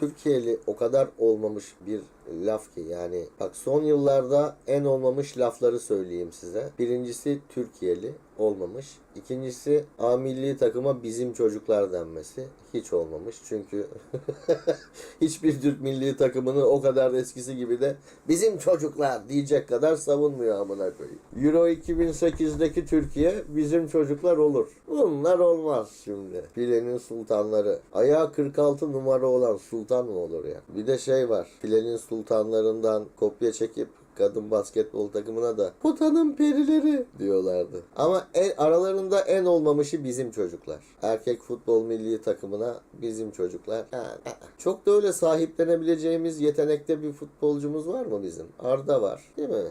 Türkiye'li o kadar olmamış bir laf ki yani bak son yıllarda en olmamış lafları söyleyeyim size. Birincisi Türkiye'li olmamış. İkincisi A milli takıma bizim çocuklar denmesi hiç olmamış. Çünkü hiçbir Türk milli takımını o kadar eskisi gibi de bizim çocuklar diyecek kadar savunmuyor amına koyayım. Euro 2008'deki Türkiye bizim çocuklar olur. Bunlar olmaz şimdi. Filenin sultanları. Ayağı 46 numara olan sultan mı olur ya? Bir de şey var. Filenin sultanlarından kopya çekip kadın basketbol takımına da potanın perileri diyorlardı. Ama en, aralarında en olmamışı bizim çocuklar. Erkek futbol milli takımına bizim çocuklar. Yani, çok da öyle sahiplenebileceğimiz yetenekte bir futbolcumuz var mı bizim? Arda var. Değil mi?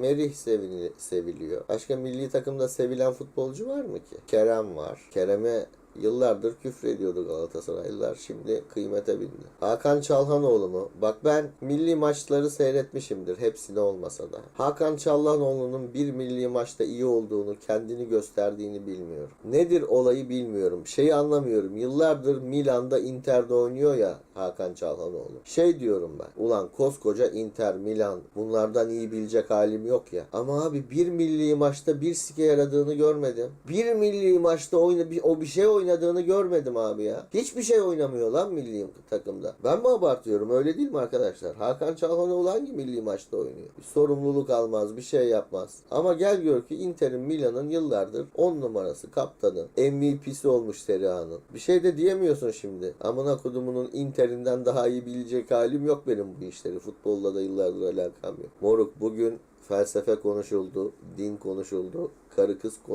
Merih sevili- seviliyor. Başka milli takımda sevilen futbolcu var mı ki? Kerem var. Kerem'e Yıllardır küfrediyordu Galatasaraylılar. Şimdi kıymete bindi. Hakan Çalhanoğlu mu? Bak ben milli maçları seyretmişimdir. Hepsini olmasa da. Hakan Çalhanoğlu'nun bir milli maçta iyi olduğunu, kendini gösterdiğini bilmiyorum. Nedir olayı bilmiyorum. Şeyi anlamıyorum. Yıllardır Milan'da Inter'de oynuyor ya Hakan Çalhanoğlu. Şey diyorum ben. Ulan koskoca Inter, Milan bunlardan iyi bilecek halim yok ya. Ama abi bir milli maçta bir sike yaradığını görmedim. Bir milli maçta oyna, o bir şey oynadığını görmedim abi ya. Hiçbir şey oynamıyor lan milli takımda. Ben mi abartıyorum? Öyle değil mi arkadaşlar? Hakan Çalhanoğlu hangi milli maçta oynuyor? Bir sorumluluk almaz, bir şey yapmaz. Ama gel gör ki Inter'in Milan'ın yıllardır 10 numarası, kaptanı, MVP'si olmuş Serie A'nın. Bir şey de diyemiyorsun şimdi. Amına kodumunun Inter'inden daha iyi bilecek halim yok benim bu işleri. Futbolla da yıllardır alakam yok. Moruk bugün felsefe konuşuldu, din konuşuldu, karı kız konuş